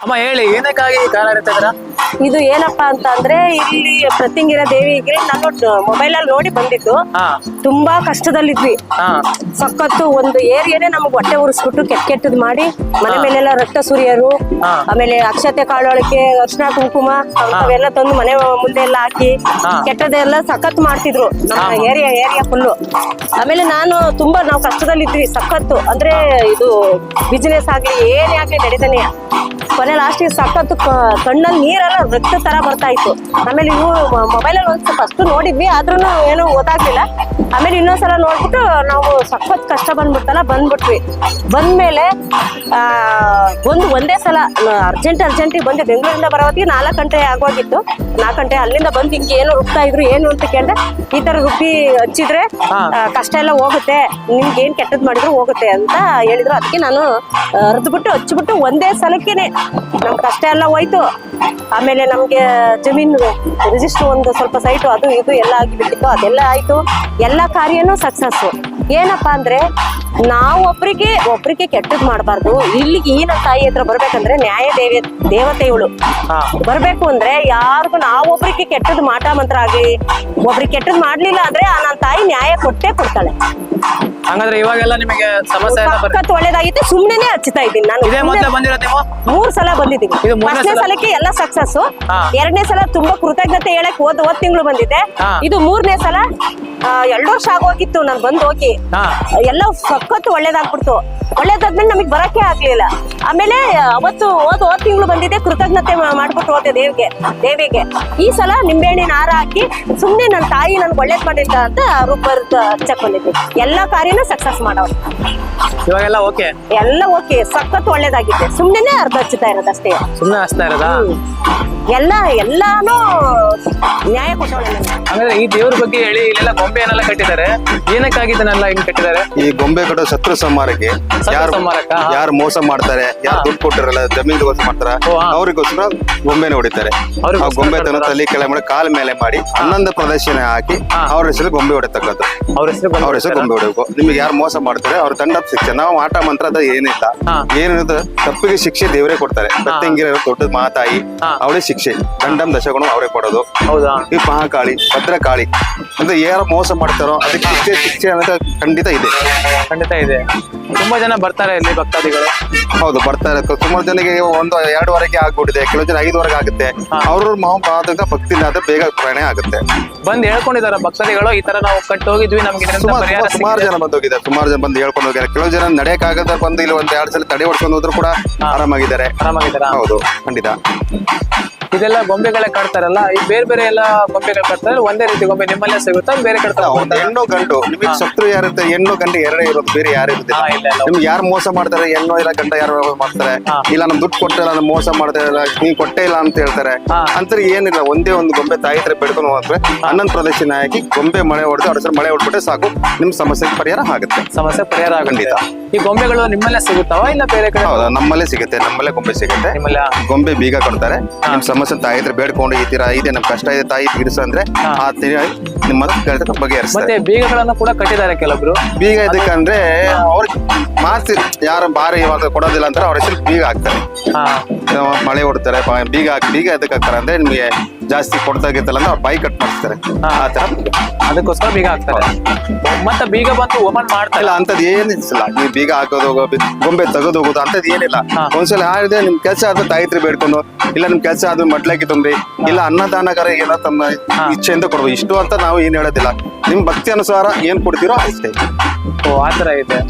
ಅಮ್ಮ ಹೇಳಿ ಏನಕ್ಕಾಗಿ ಇದ್ದೀರಾ? ಇದು ಏನಪ್ಪಾ ಅಂತ ಅಂದ್ರೆ ಇಲ್ಲಿ ಪ್ರತಿಂಗಿರ ದೇವಿಗೆ ನಾನು ಮೊಬೈಲ್ ಅಲ್ಲಿ ನೋಡಿ ಬಂದಿದ್ದು. ಹಾ. ತುಂಬಾ ಕಷ್ಟದಲ್ಲಿದ್ವಿ. ಹಾ. ಸಖತ್ತು ಒಂದು ಏರಿಯಾನೇ ನಮ್ಗೆ ಹೊಟ್ಟೆ ಉರಿಸ್ಬಿಟ್ಟು ಕೆಟ್ಟ ಕೆಟ್ಟದ್ ಮಾಡಿ ಮನೆ ಮೇಲೆಲ್ಲ ರಕ್ತ ಸೂರ್ಯರು ಹಾ. ಆಮೇಲೆ ಅಕ್ಷತೆ ಕಾಳೊಳಕ್ಕೆ ಅರ್ಶಿನ ಕುಂಕುಮ ಅವೆಲ್ಲ ತಂದು ಮನೆ ಮುಂದೆ ಎಲ್ಲ ಹಾಕಿ ಹಾ. ಕೆಟ್ಟದೆಲ್ಲ ಸಖತ್ ಮಾಡ್ತಿದ್ರು ನಮ್ಮ ಏರಿಯಾ ಏರಿಯಾ ಫುಲ್ಲು ಆಮೇಲೆ ನಾನು ತುಂಬಾ ನಾವು ಕಷ್ಟದಲ್ಲಿದ್ವಿ ಸಖತ್ತು. ಅಂದ್ರೆ ಇದು ಬಿಸಿನೆಸ್ ಆಗ್ಲಿ ಏನೇ ಆಗ್ಲಿ ನಡೀತಾನೆ. ಕೊನೆ ಲಾಸ್ಟ್ ಸಖತ್ತು ಕಣ್ಣಲ್ಲಿ ನೀರೆಲ್ಲ ರಕ್ತ ತರ ಬರ್ತಾ ಇತ್ತು ಆಮೇಲೆ ಇವು ಮೊಬೈಲ್ ಅಲ್ಲಿ ಒಂದ್ ಫಸ್ಟ್ ನೋಡಿದ್ವಿ ಆದ್ರೂ ಏನು ಗೊತ್ತಾಗ್ಲಿಲ್ಲ. ಆಮೇಲೆ ಇನ್ನೊಂದ್ಸಲ ನೋಡ್ಬಿಟ್ಟು ನಾವು ಸಖತ್ ಕಷ್ಟ ಬಂದ್ಬಿಡ್ತಲ್ಲ ಬಂದ್ಬಿಟ್ವಿ. ಬಂದ್ಮೇಲೆ ಆ ಒಂದು ಒಂದೇ ಸಲ ಅರ್ಜೆಂಟ್ ಅರ್ಜೆಂಟಿಗೆ ಬಂದೆ. ಬೆಂಗಳೂರಿಂದ ಬರೋತ್ತಿಗೆ ನಾಲ್ಕು ಗಂಟೆ ಆಗೋಗಿತ್ತು. ನಾಲ್ಕು ಗಂಟೆ ಅಲ್ಲಿಂದ ಬಂದು ಹಿಂಗೆ ಏನು ರುಬ್ತಾ ಇದ್ರು ಏನು ಅಂತ ಕೇಳಿದೆ. ಈ ತರ ರುಬ್ಬಿ ಹಚ್ಚಿದ್ರೆ ಕಷ್ಟ ಎಲ್ಲ ಹೋಗುತ್ತೆ. ನಿಮ್ಗೆ ಏನ್ ಕೆಟ್ಟದ್ ಮಾಡಿದ್ರು ಹೋಗುತ್ತೆ ಅಂತ ಹೇಳಿದ್ರು. ಅದಕ್ಕೆ ನಾನು ಅರ್ದ್ಬಿಟ್ಟು ಹಚ್ಚಿಬಿಟ್ಟು ಒಂದೇ ಸಲಕ್ಕೇನೆ ನಮ್ ಕಷ್ಟ ಎಲ್ಲ ಹೋಯ್ತು. ಆಮೇಲೆ ನಮ್ಗೆ ಜಮೀನು ರಿಜಿಸ್ಟರ್ ಒಂದು ಸ್ವಲ್ಪ ಸೈಟು ಅದು ಇದು ಎಲ್ಲ ಆಗಿಬಿಟ್ಟಿತ್ತು. ಅದೆಲ್ಲ ಆಯ್ತು. ಎಲ್ಲ ಕಾರ್ಯನೂ ಸಕ್ಸಸ್ ಏನಪ್ಪಾ ಅಂದ್ರೆ ನಾವು ಒಬ್ರಿಗೆ ಒಬ್ರಿಗೆ ಕೆಟ್ಟದ್ ಮಾಡಬಾರ್ದು. ಇಲ್ಲಿಗೆ ಈ ತಾಯಿ ಹತ್ರ ಬರ್ಬೇಕಂದ್ರೆ ನ್ಯಾಯ ದೇವಿ ದೇವತೆಗಳು. ಬರ್ಬೇಕು ಅಂದ್ರೆ ಯಾರಿಗೂ ನಾವೊಬ್ರಿಗೆ ಕೆಟ್ಟದ್ ಮಾಟ ಮಂತ್ರ ಆಗ್ಲಿ ಒಬ್ರಿಗೆ ಕೆಟ್ಟದ್ ಮಾಡ್ಲಿಲ್ಲ ಅಂದ್ರೆ ಆ ನನ್ನ ತಾಯಿ ನ್ಯಾಯ ಕೊಟ್ಟೇ ಕೊಡ್ತಾಳೆ. ಹಂಗಂದ್ರೆ ಇವಾಗೆಲ್ಲ ನಿಮಗೆ ಸಮಸ್ಯೆ ಸಖತ್ ಒಳ್ಳೇದಾಗಿತ್ತು ಸುಮ್ನೆ ಹಚ್ಚುತ್ತಾ ಇದ್ದೀನಿ ನಾನು. ಇದೇ ಮೊದಲೇ ಸುಮ್ನೆ ಬಂದಿರೋದು ನೀವು? ಮೂರ್ ಸಲ ಬಂದಿದ್ದೀನಿ. ಇದು ಮೂರನೇ ಸಲ? ಸಲಕ್ಕೆ ಎಲ್ಲ ಸಕ್ಸಸ್. ಎರಡನೇ ಸಲ ತುಂಬಾ ಕೃತಜ್ಞತೆ ಹೇಳಕ್ ಹೋದ್ ಹೋದ್ ತಿಂಗಳು ಬಂದಿದೆ ಇದು ಮೂರನೇ ಸಲ. ಎರಡು ವರ್ಷ ಆಗೋಗಿತ್ತು ನಾನು ಬಂದು ಹೋಗಿ. ಎಲ್ಲ ಸಖತ್ ಒಳ್ಳೇದಾಗ್ಬಿಡ್ತು. ಒಳ್ಳೇದಾದ್ಮೇಲೆ ನಮಗ್ ಬರಕ್ಕೆ ಆಗ್ಲಿಲ್ಲ. ಆಮೇಲೆ ಅವತ್ತು ಹೋದ್ ಹೋದ್ ತಿಂಗಳು ಬಂದಿದ್ದೆ ಕೃತಜ್ಞತೆ ಮಾಡ್ಬಿಟ್ಟು ಹೋದೆ ದೇವಿಗೆ ದೇವಿಗೆ. ಈ ಸಲ ನಿಂಬೆಹಣ್ಣಿನ ಹಾರ ಹಾಕಿ ಸುಮ್ಮನೆ ನನ್ನ ತಾಯಿ ನನ್ಗೆ ಒಳ್ಳೇದ್ ಮಾಡಿದ್ದ ಅಂತ ರೂಪರ್ ಚಕ್ಕೊಂಡಿದ್ವಿ ಬಂದಿದ್ದೆ. ಎಲ್ಲ ಕಾರ್ಯನೂ ಸಕ್ಸಸ್ ಮಾಡವ್ರು ಇವಾಗೆಲ್ಲ ಓಕೆ ಎಲ್ಲ ಓಕೆ ಸಖತ್ ಒಳ್ಳೇದಾಗಿದೆ ಸುಮ್ಮನೆ ಅರ್ಧ ಹಚ್ಚುತ್ತಾ ಇರೋದಷ್ಟೇ ಸುಮ್ಮನೆ ಹಚ್ತಾ ಇರೋದಾ? ಎಲ್ಲ ಎಲ್ಲಾನು ನ್ಯಾಯ ಕೊಟ್ಟವಳೆ ಈ ದೇವ್ರ ಬಗ್ಗೆ ಹೇಳಿ ಇಲ್ಲೆಲ್ಲ ಗೊಂಬೆ ಏನೆಲ್ಲ ಕಟ್ಟಿದ್ದಾರೆ? ಏನಕ್ಕಾಗಿದ್ದನೆಲ್ಲ ಹಿಂಗೆ ಕಟ್ಟಿದ್ದಾರೆ? ಈ ಗೊಂಬೆ ಕಟ್ಟೋ ಶತ್ರು ಸಂಹಾರಕ್ಕೆ ಯಾರು ಸಂಹಾರಕ್ಕ? ಯಾರು ಮೋಸ ಮಾಡ್ತಾರೆ ಯಾರು ದುಡ್ಡು ಕೊಟ್ಟಿರಲ್ಲ ಜಮೀನಿಗೋಸ್ಕರ ಮಾಡ್ತಾರ. ಅವ್ರಿಗೋಸ್ಕರ ಗೊಂಬೆನ ಹೊಡಿತಾರೆ. ಆ ಗೊಂಬೆ ತನ್ನ? ತಲೆ ಕೆಳಗೆ ಮಾಡಿ ಕಾಲ್ ಮೇಲೆ ಮಾಡಿ ಹನ್ನೊಂದು ಪ್ರದರ್ಶನ ಹಾಕಿ. ಅವ್ರ ಹೆಸರು ಗೊಂಬೆ ಹೊಡೆತಕ್ಕದ್ದು ಅವ್ರ ಹೆಸರು ಅವ್ರ ಹೆಸರು ಗೊಂಬೆ ಹೊಡಬೇಕು. ನಿಮ್ಗೆ ಯಾರು ಮೋಸ ಮಾಡ್ತಾರೆ ಅವ್ರ ದಂಡ ಶಿಕ್ಷೆ. ನಾವು ಆಟ ಮಂತ್ರ ಅದ ಏನಿಲ್ಲ. ಹಾ. ತಪ್ಪಿಗೆ ಶಿಕ್ಷೆ ದೇವರೇ ಕೊಡ್ತಾರೆ. ಪ್ರತ್ಯಂಗಿರ ದೊಡ್ಡ ಮಾತಾಯಿ. ಅವಳೇ ಶಿಕ್ಷೆ. ದಂಡಂ ದಶಗುಣ ಅವರೇ ಕೊಡೋದು. ಹೌದಾ? ಈ ಮಹಾಕಾಳಿ ಭದ್ರಕಾಳಿ ಅಂದ್ರೆ ಯಾರು ಮೋಸ ಮಾಡ್ತಾರೋ ಅದಕ್ಕೆ ಶಿಕ್ಷೆ ಶಿಕ್ಷೆ ಅನ್ನೋದು ಖಂಡಿತ ಇದೆ. ಖಂಡಿತ ಇದೆ. ತುಂಬಾ ಜನ ಬರ್ತಾರೆ ಇಲ್ಲಿ ಭಕ್ತಾದಿಗಳು. ಹೌದು. ಬರ್ತಾರೆ ಸುಮಾರು ಜನಕ್ಕೆ ಒಂದು ಎರಡುವರೆಗೆ ಆಗ್ಬಿಟ್ಟಿದೆ ಕೆಲವು ಜನ ಐದುವರೆಗೆ ಆಗುತ್ತೆ. ಅವ್ರ ಮಹಾಪಾದಕ ಭಕ್ತಿ ಆದ್ರೆ ಬೇಗ ಪ್ರಯಾಣ ಆಗುತ್ತೆ. ಬಂದ್ ಹೇಳ್ಕೊಂಡಿದಾರ ಭಕ್ತಾದಿಗಳು ಈ ತರ ನಾವು ಕಟ್ಟು ಹೋಗಿದ್ವಿ ನಮ್ಗೆ ಇದರಿಂದ ಸುಮಾರು ಪರಿಹಾರ ಸುಮಾರು- ಸುಮಾರು ಜನ ಬಂದು ಹೋಗಿದ್ದಾರೆ ಸುಮಾರು ಜನ ಬಂದು ಹೇಳ್ಕೊಂಡು ಹೋಗಿದ್ದಾರೆ. ಕೆಲವು ಜನ ಆಗದ ಬಂದು ಇಲ್ಲಿ ಒಂದ್ ಎರಡು ಸಲ ತಡೆ ಹೊಡ್ಕೊಂಡು ಹೋದ್ರು ಕೂಡ ಆರಾಮಾಗಿದ್ದಾರೆ. ಆರಾಮಾಗಿದ್ದಾರೆ? ಹೌದು ಖಂಡಿತ. ಇದೆಲ್ಲ ಗೊಂಬೆಗಳೇ ಕಟ್ತಾರಲ್ಲ ಈ ಬೇರೆ ಬೇರೆ ಎಲ್ಲ ಗೊಂಬೆಗಳು ಕಟ್ತಾರೆ ಒಂದೇ ರೀತಿ ಗೊಂಬೆ ನಿಮ್ಮಲ್ಲೇ ಸಿಗುತ್ತಾ ಬೇರೆ ಕಟ್ತಾರೆ ಒಂದು ಹೆಣ್ಣು ಗಂಡು ನಿಮಗೆ ಶತ್ರು ಯಾರಿರುತ್ತೆ ಹೆಣ್ಣು ಗಂಡು ಎರಡೇ ಇರೋದು ಬೇರೆ ಯಾರು ಹಾ, ಇಲ್ಲ, ಇಲ್ಲ. ಇರುತ್ತಿಲ್ಲ ನಿಮ್ಗೆ ಯಾರು ಮೋಸ ಮಾಡ್ತಾರೆ ಹೆಣ್ಣು ಇಲ್ಲ ಗಂಡ ಯಾರು ಮಾಡ್ತಾರೆ. ಇಲ್ಲ ನಮ್ ದುಡ್ಡು ಕೊಟ್ಟಿಲ್ಲ ನಾನು ಮೋಸ ಮಾಡ್ತಾ ಇಲ್ಲ ಕೊಟ್ಟೆ ಕೊಟ್ಟೇ ಇಲ್ಲ ಅಂತ ಹೇಳ್ತಾರೆ ಹಾ. ಅಂತ ಏನಿಲ್ಲ ಒಂದೇ ಒಂದು ಗೊಂಬೆ ತಾಯಿ ಹತ್ರ ಬೆಳ್ಕೊಂಡು ಹೋದ್ರೆ ಹನ್ನೊಂದು ಪ್ರದರ್ಶನ ಹಾಕಿ ಗೊಂಬೆ ಮಳೆ ಹೊಡೆದು ಅವ್ರ ಹೆಸರು ಮಳೆ ಹೊಡ್ಬಿಟ್ರೆ ಸಾಕು ನಿಮ್ ಸಮಸ್ಯೆಗೆ ಪರಿಹಾರ ಆಗುತ್ತೆ ಸಮಸ್ಯೆ ಪರಿಹಾರ ಆಗುತ್ತೆ ಖಂಡಿತ. ಈ ಗೊಂಬೆಗಳು ನಿಮ್ಮಲ್ಲೇ ಸಿಗುತ್ತಾವಾ ಇಲ್ಲ ಬೇರೆ ಕಡೆ? ಹೌದಾ ನಮ್ಮಲ್ಲೇ ಸಿಗುತ್ತೆ ನಮ್ಮಲ್ಲೇ ಗೊಂಬೆ ಸಿಗುತ್ತೆ. ನಿಮ್ಮಲ್ಲ? ಗೊಂಬೆ ಬೀಗ ಕೊಡ್ತಾರೆ. ನಿಮ್ ಸಮಸ್ಯೆ ತಾಯಿ ಇದ್ರೆ ಬೇಡ್ಕೊಂಡು ಈ ತೀರ ಇದೆ ನಮ್ ಕಷ್ಟ ಇದೆ ತಾಯಿ ತೀರಿಸು ಅಂದ್ರೆ. ಆ ತೀರ ನಿಮ್ಮ ಕೇಳ್ತಾರೆ ಬಗೆಹರಿಸ್ತಾರೆ. ಮತ್ತೆ ಬೀಗಗಳನ್ನು ಕೂಡ ಕಟ್ಟಿದ್ದಾರೆ ಕೆಲವೊಬ್ರು ಬೀಗ ಇದಕ್ಕಂದ್ರೆ ಅವ್ರಿಗೆ ಮಾಸ್ತಿ ಯಾರು ಬಾರಿ ಇವಾಗ ಕೊಡೋದಿಲ್ಲ ಅಂತಾರೆ ಅವ್ರ ಹೆಸರು ಬೀಗ ಹಾಕ್ತಾರೆ. ಮಳೆ ಹೊಡ್ತಾರೆ ಬೀಗ ಹಾಕಿ ಬೀಗ ಎದಕ್ಕೆ ಹಾಕ್ತಾರೆ ಅಂದ್ರೆ ನಿಮಗೆ ಜಾಸ್ತಿ ಕೊಡ್ತಾಗಿತ್ತಲ್ಲ ಅಂದ್ರೆ ಅವ್ರು ಬಾಯಿ ಕಟ್ ಮಾಡ್ತಾರೆ. ಆ ತರ ಅದಕ್ಕೋಸ್ಕರ ಬೀಗ ಹಾಕ್ತಾರೆ. ಮತ್ತೆ ಬೀಗ ಬಂದು ಓಪನ್ ಮಾಡ್ತಾರೆ. ಇಲ್ಲ ಅಂತದ್ ಏನಿಲ್ಲ. ನೀವು ಬೀಗ ಹಾಕೋದು ಹೋಗೋದು ಗೊಂಬೆ ತೆಗೆದು ಹೋಗೋದು ಅಂತದ್ ಏನಿಲ್ಲ. ಒಂದ್ಸಲ ಯಾರಿದೆ ನಿಮ್ ಕೆಲಸ ಆದ್ರೆ ತಾಯಿತ್ರಿ ಬೇಡ್ಕೊಂಡು ಇಲ್ಲ ನಿಮ್ ಕೆಲಸ ಆದ್ರೆ ಮಡ್ಲಕ್ಕೆ ತುಂಬ್ರಿ ಇಲ್ಲ ಅನ್ನದಾನಗಾರ ಏನೋ ತಮ್ಮ ಇಚ್ಛೆಯಿಂದ ಕೊಡ್ಬೋದು. ಇಷ್ಟು ಅಂತ ನಾವು ಏನ್ ಹೇಳೋದಿಲ್ಲ. ನಿಮ್ ಭಕ್ತಿ ಅನುಸಾರ ಏನ್ ಕೊಡ್ತೀರೋ ಅಷ್ಟೇ. ಓ ಆತರ ಇದೆ.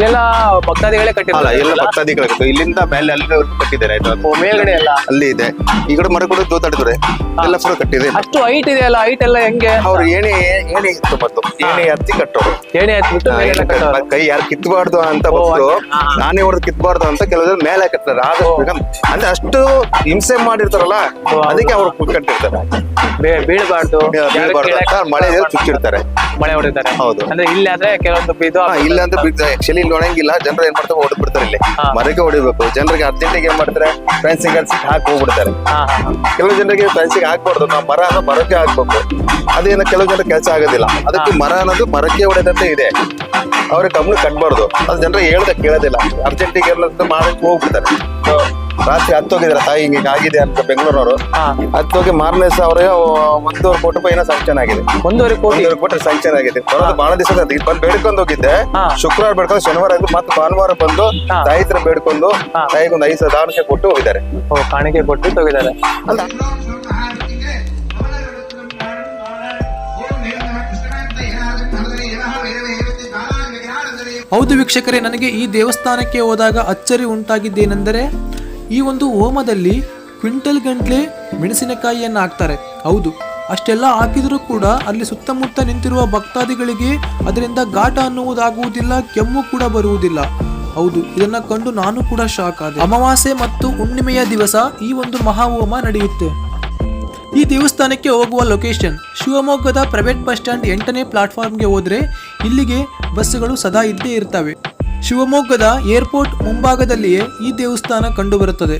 ಎಲ್ಲ ಭಕ್ತಾದಿಗಳೇ ಅಲ್ಲ ಎಲ್ಲ ಭಕ್ತಾದಿಗಳು ಇಲ್ಲಿಂದ ಮೇಲೆ ಅಲ್ಲಿವರೆಗೂ ಕಟ್ಟಿದ್ದಾರೆ ಆಯ್ತಾ? ಮೇಲ್ಗಡೆ ಎಲ್ಲ ಅಲ್ಲಿ ಇದೆ. ಈ ಕಡೆ ಮರ ಕೂಡ ಎಲ್ಲ ಫುಲ್ ಕಟ್ಟಿದೆ. ಅಷ್ಟು ಹೈಟ್ ಇದೆ ಅಲ್ಲ ಹೈಟ್ ಎಲ್ಲ ಹೆಂಗೆ? ಅವ್ರು ಏಣಿ ಏಣಿ ಇತ್ತು ಮತ್ತು. ಏಣಿ ಹತ್ತಿ ಕಟ್ಟೋರು. ಏಣಿ ಹತ್ಬಿಟ್ಟು ಕೈ ಯಾರು ಕಿತ್ಬಾರ್ದು ಅಂತ ಬಂದ್ರು. ನಾನೇ ಹೊಡೆದು ಕಿತ್ಬಾರ್ದು ಅಂತ ಕೆಲವರು ಮೇಲೆ ಕಟ್ತಾರೆ ಆದಷ್ಟು ಅಂದ್ರೆ ಅಷ್ಟು ಹಿಂಸೆ ಮಾಡಿರ್ತಾರಲ್ಲ. ಅದಕ್ಕೆ ಅವ್ರು ಕಟ್ಟಿರ್ತಾರೆ. ಬೀಳ್ಬಾರ್ದು. ಮಳೆ ಚುಚ್ಚಿರ್ತಾರೆ ಮಳೆ ಹೊಡಿತಾರೆ ಹೌದು. ಅಂದ್ರೆ ಇಲ್ಲಿ ಆದ್ರೆ ಕೆಲವೊಂದು ಹಾ, ಇಲ್ಲ ಅಂದ್ರೆ ಆಕ್ಚುಲಿ ಇಲ್ಲಿ ಒಣಗಿಲ್ಲ ಜನರು ಏನ್ ಮಾಡ್ತಾರೆ ಹೊಡೆದ್ ಬಿಡ್ತಾರೆ ಇಲ್ಲಿ. ಮರಕ್ಕೆ ಹೊಡಿಬೇಕು. ಜನರಿಗೆ ಅರ್ಜೆಂಟಿಗೆ ಏನ್ ಮಾಡ್ತಾರೆ ಫೆನ್ಸಿಂಗ್ ಅನ್ಸಿಟ್ಟು ಹಾಕಿ ಹೋಗ್ಬಿಡ್ತಾರೆ. ಕೆಲವು ಜನರಿಗೆ ಫೆನ್ಸಿಂಗ್ ಹಾಕ್ಬಾರ್ದು ನಾವು ಮರ ಅನ್ನೋ ಮರಕ್ಕೆ ಹಾಕ್ಬೇಕು. ಅದೇನು ಕೆಲವು ಜನರಿಗೆ ಕೆಲಸ ಆಗೋದಿಲ್ಲ. ಅದಕ್ಕೆ ಮರ ಅನ್ನೋದು ಮರಕ್ಕೆ ಹೊಡೆದಂತೆ ಇದೆ. ಅವ್ರಿಗೆ ಕಮ್ಮಿ ಕಟ್ಬಾರ್ದು. ಅದು ಜನರು ಹೇಳ್ದೆ ಕೇಳೋದಿಲ್ಲ. ಅರ್ಜೆಂಟಿಗೆ ಎಲ್ಲ ಮಾಡಿ ಹೋಗ್ಬಿಡ್ತಾರೆ. ರಾತ್ರಿ ಹತ್ತೋಗಿದ್ದಾರೆ ತಾಯಿ ಹಿಂಗೆ ಆಗಿದೆ ಅಂತ ಬೆಂಗಳೂರವರು. ಹತ್ತು ಹತ್ತೋಗಿ ಮಾರನೇ ದಿವಸ ಅವ್ರಿಗೆ ಒಂದೂವರೆ ಕೋಟಿ ರೂಪಾಯಿ ಏನೋ ಸಂಕ್ಷನ್ ಆಗಿದೆ. ಒಂದೂವರೆ ಕೋಟಿ? ಒಂದೂವರೆ ಕೋಟಿ ಸಂಕ್ಷನ್ ಆಗಿದೆ. ಬರೋದು ಬಹಳ ದಿವಸ ಬಂದು ಬೇಡ್ಕೊಂಡು ಹೋಗಿದ್ದೆ. ಶುಕ್ರವಾರ ಬೇಡ್ಕೊಂಡು ಶನಿವಾರ ಆಯ್ತು ಮತ್ತೆ ಭಾನುವಾರ ಬಂದು. ತಾಯಿ ಹತ್ರ ಬೇಡ್ಕೊಂಡು ಹಾ. ತಾಯಿಗೆ ಒಂದು ಐದು ಸಾವಿರ ದಾನಕ್ಕೆ ಕೊಟ್ಟು ಹೋಗಿದ್ದಾರೆ. ಓ ಕಾಣಿಕೆ ಕೊಟ್ಟು ತೆಗಿದ್ದಾರೆ ಹೌದು ವೀಕ್ಷಕರೇ ನನಗೆ ಈ ದೇವಸ್ಥಾನಕ್ಕೆ ಹೋದಾಗ ಅಚ್ಚರಿ ಉಂಟಾಗಿದ್ದೇನೆಂದರೆ ಈ ಒಂದು ಹೋಮದಲ್ಲಿ ಕ್ವಿಂಟಲ್ ಗಂಟ್ಲೆ ಮೆಣಸಿನಕಾಯಿಯನ್ನು ಹಾಕ್ತಾರೆ. ಹೌದು. ಅಷ್ಟೆಲ್ಲ ಹಾಕಿದರೂ ಕೂಡ ಅಲ್ಲಿ ಸುತ್ತಮುತ್ತ ನಿಂತಿರುವ ಭಕ್ತಾದಿಗಳಿಗೆ ಅದರಿಂದ ಘಾಟ ಅನ್ನುವುದಾಗುವುದಿಲ್ಲ, ಕೆಮ್ಮು ಕೂಡ ಬರುವುದಿಲ್ಲ. ಹೌದು. ಇದನ್ನ ಕಂಡು ನಾನು ಕೂಡ ಶಾಕ್ ಆದೆ. ಅಮಾವಾಸ್ಯೆ ಮತ್ತು ಹುಣ್ಣಿಮೆಯ ದಿವಸ ಈ ಒಂದು ಮಹಾಹೋಮ ನಡೆಯುತ್ತೆ. ಈ ದೇವಸ್ಥಾನಕ್ಕೆ ಹೋಗುವ ಲೊಕೇಶನ್ ಶಿವಮೊಗ್ಗದ ಪ್ರೈವೇಟ್ ಬಸ್ ಸ್ಟ್ಯಾಂಡ್ ಎಂಟನೇ ಪ್ಲಾಟ್ಫಾರ್ಮ್ಗೆ ಹೋದರೆ ಇಲ್ಲಿಗೆ ಬಸ್ಸುಗಳು ಸದಾ ಇದ್ದೇ ಇರ್ತವೆ. ಶಿವಮೊಗ್ಗದ ಏರ್ಪೋರ್ಟ್ ಮುಂಭಾಗದಲ್ಲಿಯೇ ಈ ದೇವಸ್ಥಾನ ಕಂಡುಬರುತ್ತದೆ.